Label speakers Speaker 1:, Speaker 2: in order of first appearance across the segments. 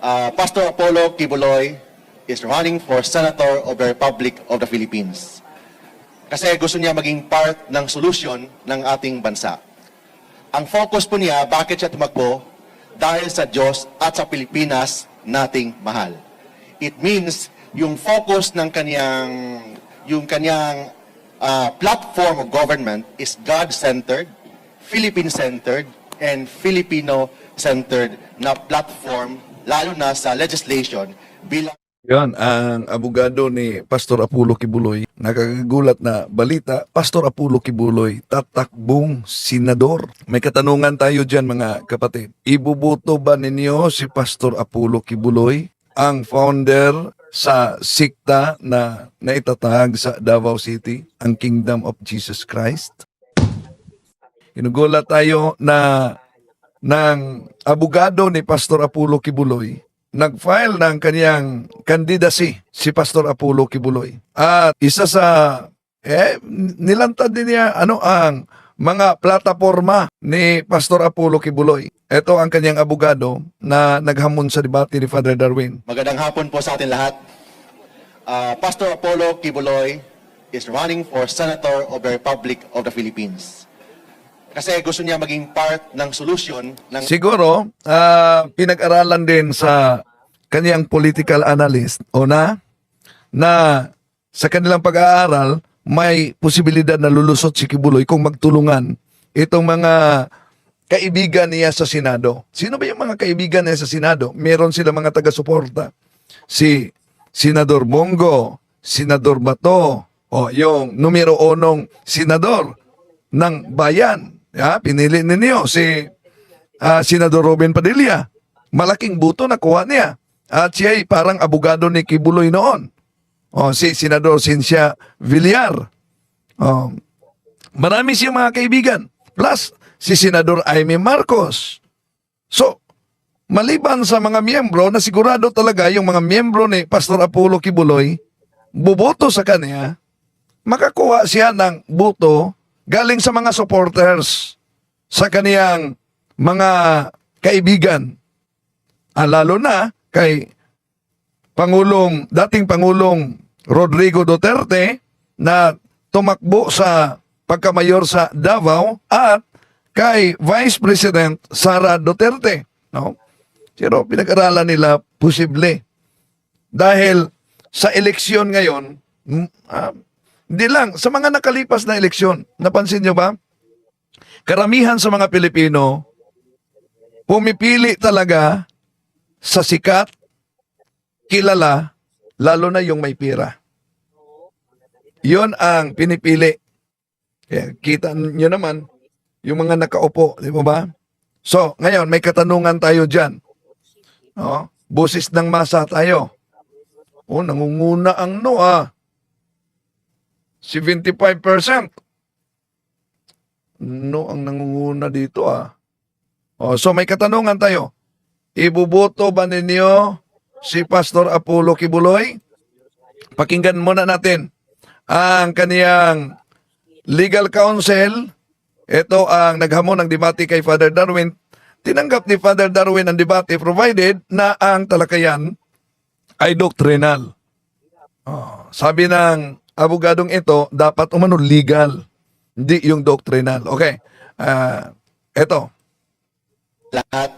Speaker 1: uh, Pastor Apollo Kibuloy is running for Senator of the Republic of the Philippines. Kasi gusto niya maging part ng solusyon ng ating bansa. Ang focus po niya, bakit siya tumakbo? Dahil sa Diyos at sa Pilipinas nating mahal. It means yung focus ng kaniyang yung kaniyang uh, platform of government is God-centered, Philippine-centered, and Filipino-centered na platform lalo na sa legislation bilang
Speaker 2: Yan, ang abogado ni Pastor Apulo Kibuloy, nakakagulat na balita, Pastor Apulo Kibuloy, tatakbong senador. May katanungan tayo dyan mga kapatid. Ibubuto ba ninyo si Pastor Apulo Kibuloy, ang founder sa sikta na naitatag sa Davao City, ang Kingdom of Jesus Christ? Inugulat tayo na ng abogado ni Pastor Apulo Kibuloy nag-file ng kaniyang candidacy si Pastor Apollo Kibuloy. At isa sa eh nilantad din niya ano ang mga plataforma ni Pastor Apollo Kibuloy. Ito ang kanyang abogado na naghamon sa debate ni Father Darwin.
Speaker 1: Magandang hapon po sa atin lahat. Uh, Pastor Apollo Kibuloy is running for Senator of the Republic of the Philippines. Kasi gusto niya maging part ng solusyon ng
Speaker 2: Siguro, ah, pinag-aralan din sa kaniyang political analyst o na na sa kanilang pag-aaral may posibilidad na lulusot si Kibuloy kung magtulungan itong mga kaibigan niya sa Senado. Sino ba yung mga kaibigan niya sa Senado? Meron sila mga taga-suporta. Si Senador Bongo, Senador Bato, o yung numero onong senador ng bayan. Ya, pinili ninyo si ah, Senador Robin Padilla. Malaking buto na kuha niya. At siya ay parang abogado ni Kibuloy noon. O, si Senador Cynthia Villar. O, marami siyang mga kaibigan. Plus, si Senador Aimee Marcos. So, maliban sa mga miyembro na sigurado talaga yung mga miyembro ni Pastor Apollo Kibuloy, buboto sa kanya, makakuha siya ng buto galing sa mga supporters sa kaniyang mga kaibigan. Ah, lalo na kay Pangulong, dating Pangulong Rodrigo Duterte na tumakbo sa pagkamayor sa Davao at kay Vice President Sara Duterte. No? Pero pinag-aralan nila posible. Dahil sa eleksyon ngayon, ah, hindi lang, sa mga nakalipas na eleksyon, napansin nyo ba? Karamihan sa mga Pilipino, pumipili talaga sa sikat, kilala, lalo na yung may pira. Yon ang pinipili. Kaya kita nyo naman, yung mga nakaupo, di ba ba? So, ngayon, may katanungan tayo dyan. Oh, busis ng masa tayo. Oh, nangunguna ang no ah. 75%. No ang nangunguna dito ah. Oh, so may katanungan tayo. Ibuboto ba ninyo si Pastor Apollo Kibuloy? Pakinggan muna natin ang kaniyang legal counsel. Ito ang naghamon ng debate kay Father Darwin. Tinanggap ni Father Darwin ang debate provided na ang talakayan ay doctrinal. Oh, sabi ng abogadong ito, dapat umano legal, hindi yung doctrinal. Okay. Ah, ito.
Speaker 1: lahat.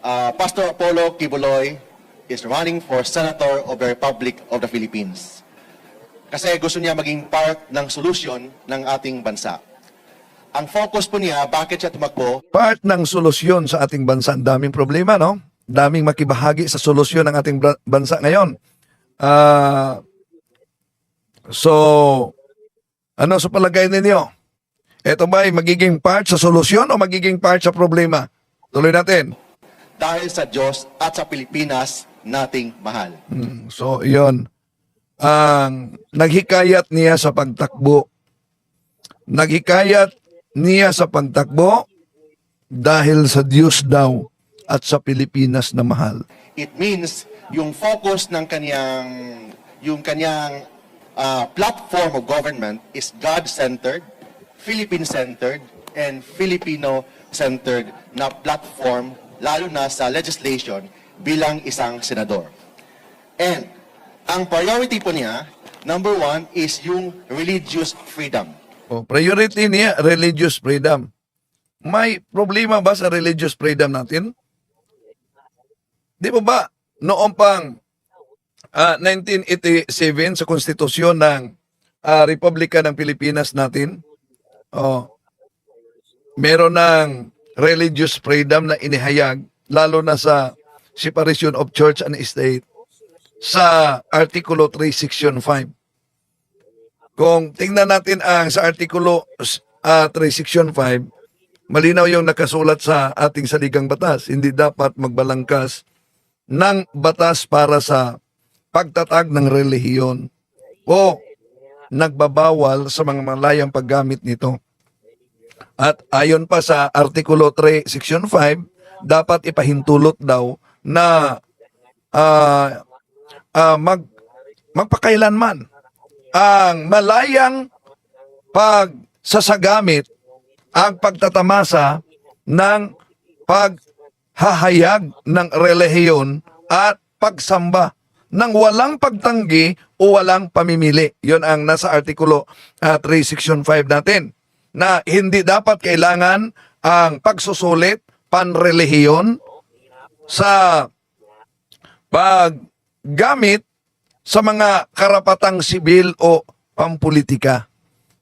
Speaker 1: Uh, Pastor Apollo Kibuloy is running for Senator of the Republic of the Philippines. Kasi gusto niya maging part ng solusyon ng ating bansa. Ang focus po niya, bakit siya tumakbo?
Speaker 2: part ng solusyon sa ating bansa. Ang daming problema, no? Daming makibahagi sa solusyon ng ating bansa ngayon. Ah, so, ano sa palagay ninyo? Ito ba ay magiging part sa solusyon o magiging part sa problema? Tuloy natin.
Speaker 1: Dahil sa Diyos at sa Pilipinas nating mahal.
Speaker 2: Hmm, So, yon Ang naghikayat niya sa pagtakbo. Naghikayat niya sa pagtakbo dahil sa Diyos daw at sa Pilipinas na mahal.
Speaker 1: It means yung focus ng kaniyang yung kaniyang uh, platform of government is God-centered, Philippine-centered, and Filipino-centered na platform lalo na sa legislation bilang isang senador. And ang priority po niya, number one, is yung religious freedom.
Speaker 2: O, priority niya, religious freedom. May problema ba sa religious freedom natin? Di ba ba, noong pang ah, 1987 sa konstitusyon ng ah, Republika ng Pilipinas natin, oh, meron ng religious freedom na inihayag, lalo na sa separation of church and state, sa Artikulo 3, Section 5. Kung tingnan natin ang sa Artikulo uh, 3, Section 5, malinaw yung nakasulat sa ating saligang batas. Hindi dapat magbalangkas ng batas para sa pagtatag ng relihiyon o nagbabawal sa mga malayang paggamit nito. At ayon pa sa Artikulo 3, Section 5, dapat ipahintulot daw na ah, ah, mag, magpakailanman ang malayang pagsasagamit ang pagtatamasa ng paghahayag ng relihiyon at pagsamba ng walang pagtanggi o walang pamimili. Yon ang nasa Artikulo ah, 3, Section 5 natin na hindi dapat kailangan ang pagsusulit panrelihiyon sa paggamit sa mga karapatang sibil o pampolitika.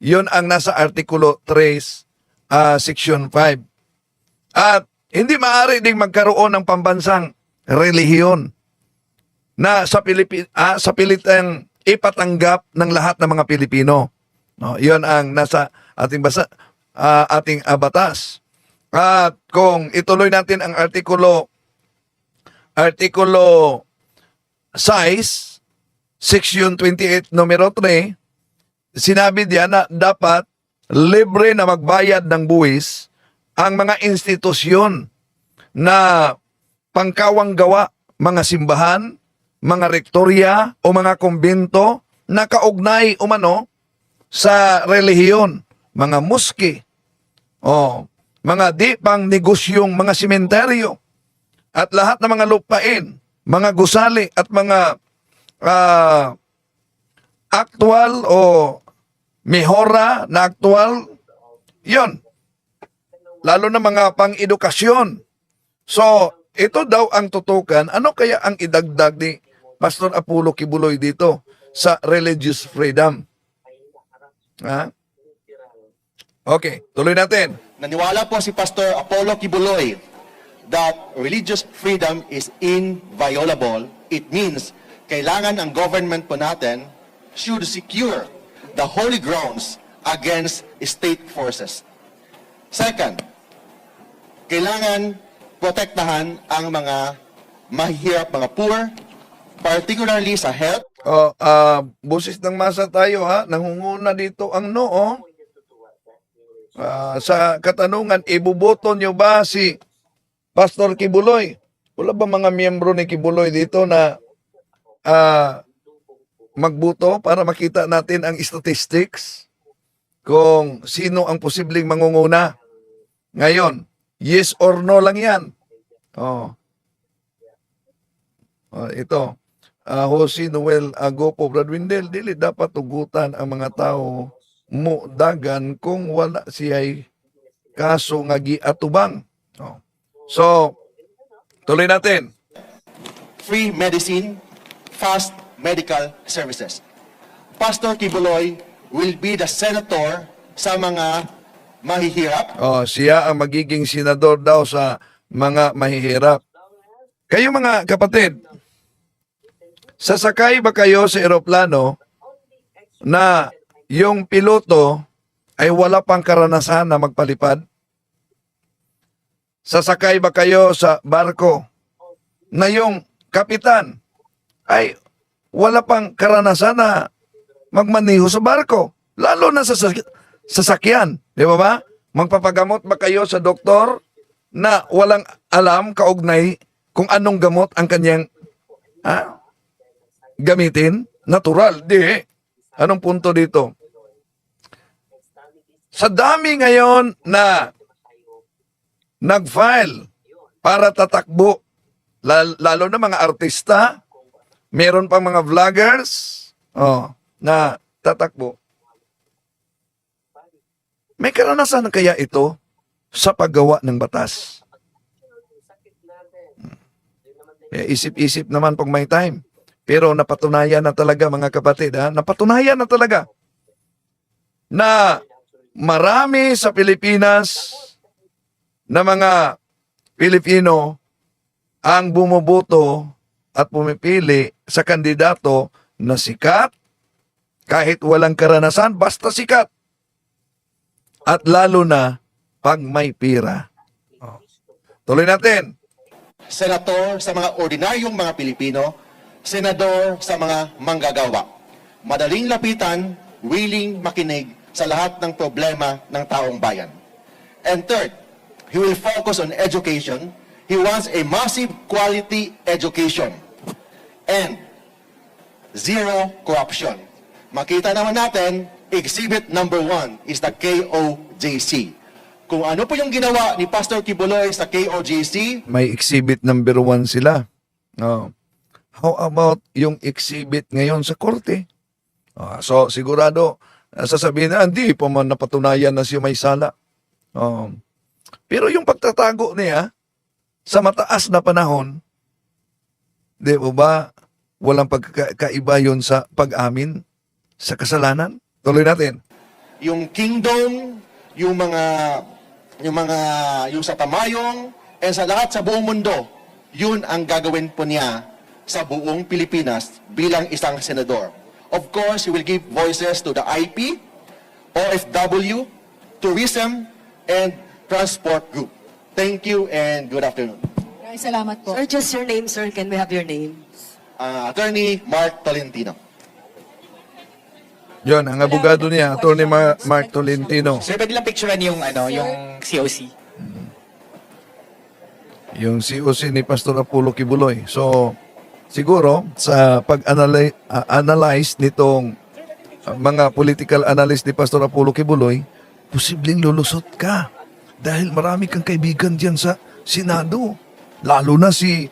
Speaker 2: Yon ang nasa Artikulo 3, ah, Section 5. At hindi maaari ding magkaroon ng pambansang relihiyon na sa Pilipin ah, sa pilitang ipatanggap ng lahat ng mga Pilipino. No, 'yon ang nasa ating basa ah, ating ah, batas. At kung ituloy natin ang artikulo artikulo 6 section 28 numero 3 sinabi diyan na dapat libre na magbayad ng buwis ang mga institusyon na pangkawang gawa, mga simbahan, mga rektorya o mga kumbento na kaugnay umano sa relihiyon, mga muski, o mga di pang negosyong mga simenteryo, at lahat ng mga lupain, mga gusali at mga ah, actual o mihora na actual, yon lalo na mga pang-edukasyon. So, ito daw ang tutukan. Ano kaya ang idagdag ni Pastor Apollo Kibuloy dito sa religious freedom? Ha? Okay, tuloy natin.
Speaker 1: Naniwala po si Pastor Apollo Kibuloy that religious freedom is inviolable. It means kailangan ang government po natin should secure the holy grounds against state forces. Second, kailangan protektahan ang mga mahihirap, mga poor, particularly sa health,
Speaker 2: O, ah, busis ng masa tayo ha. Nangunguna dito ang noo. Ah, sa katanungan, ibuboto nyo ba si Pastor Kibuloy? Wala ba mga miyembro ni Kibuloy dito na ah, magbuto para makita natin ang statistics kung sino ang posibleng mangunguna? Ngayon, yes or no lang yan. Oh. Oh, ito. Ah, Jose Noel Agopo Bradwindel, dili dapat tugutan ang mga tao mo dagan kung wala siya'y kaso nga giatubang. Oh. So, tuloy natin.
Speaker 1: free medicine, fast medical services. Pastor Kibuloy will be the senator sa mga mahihirap,
Speaker 2: Oh, siya ang magiging senador daw sa mga mahihirap. Kayo mga kapatid, sasakay ba kayo sa eroplano na yung piloto ay wala pang karanasan na magpalipad? Sasakay ba kayo sa barko na yung kapitan ay wala pang karanasan na magmaneho sa barko? Lalo na sa sak- sasakyan. Di ba ba? Magpapagamot ba kayo sa doktor na walang alam kaugnay kung anong gamot ang kanyang ah, gamitin? Natural. Di. Anong punto dito? Sa dami ngayon na nag-file para tatakbo Lal- lalo na mga artista, meron pang mga vloggers, oh, na tatakbo. May karanasan na kaya ito sa paggawa ng batas? Kaya isip-isip naman pag may time. Pero napatunayan na talaga mga kapatid, ha? napatunayan na talaga na marami sa Pilipinas na mga Pilipino ang bumuboto at pumipili sa kandidato na sikat, kahit walang karanasan, basta sikat. At lalo na pag may pira. Oh. Tuloy natin.
Speaker 1: senator sa mga ordinaryong mga Pilipino, senador sa mga manggagawa. Madaling lapitan, willing makinig sa lahat ng problema ng taong bayan. And third, he will focus on education. He wants a massive quality education. And zero corruption. Makita naman natin, exhibit number one is the KOJC. Kung ano po yung ginawa ni Pastor Kibuloy sa KOJC,
Speaker 2: May exhibit number one sila. Oh. How about yung exhibit ngayon sa korte? Ah, so, sigurado, ah, sasabihin na, hindi pa man napatunayan na siya may sala. Oh. Pero yung pagtatago niya, sa mataas na panahon, di ba ba, walang pagkaiba yun sa pag-amin sa kasalanan? Tuloy natin.
Speaker 1: yung kingdom, yung mga yung mga yung sa Tamayong and sa lahat sa buong mundo, yun ang gagawin po niya sa buong Pilipinas bilang isang senador. Of course, he will give voices to the IP, OFW, tourism, and transport group. Thank you and good afternoon.
Speaker 3: Maraming salamat po.
Speaker 4: Sir, just your name, sir. Can we have your name?
Speaker 1: Uh, Attorney Mark Tolentino.
Speaker 2: Yon, ang abogado niya, Atty. Mar- Mark Tolentino.
Speaker 5: Sir, pwede lang picturean yung, ano, yung COC.
Speaker 2: yung COC ni Pastor Apollo Kibuloy. So, siguro, sa pag-analyze analyze nitong uh, mga political analyst ni Pastor Apollo Kibuloy, posibleng lulusot ka. Dahil marami kang kaibigan diyan sa Senado. Lalo na si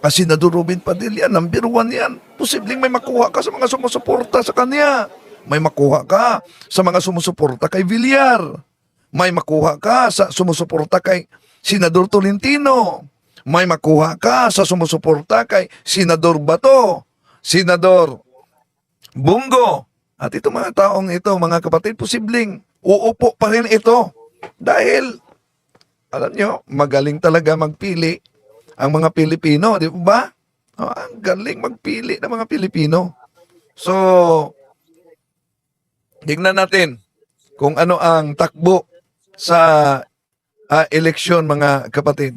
Speaker 2: ah, Senador Robin Padilla, number one yan. Posibleng may makuha ka sa mga sumusuporta sa kanya. May makuha ka sa mga sumusuporta kay Villar. May makuha ka sa sumusuporta kay Senador Tolentino. May makuha ka sa sumusuporta kay Senador Bato. Senador Bungo. At ito mga taong ito, mga kapatid, posibleng uupo pa rin ito. Dahil, alam nyo, magaling talaga magpili ang mga Pilipino, di ba? Oh, ang galing magpili ng mga Pilipino. So, tignan natin kung ano ang takbo sa ah, eleksyon mga kapatid.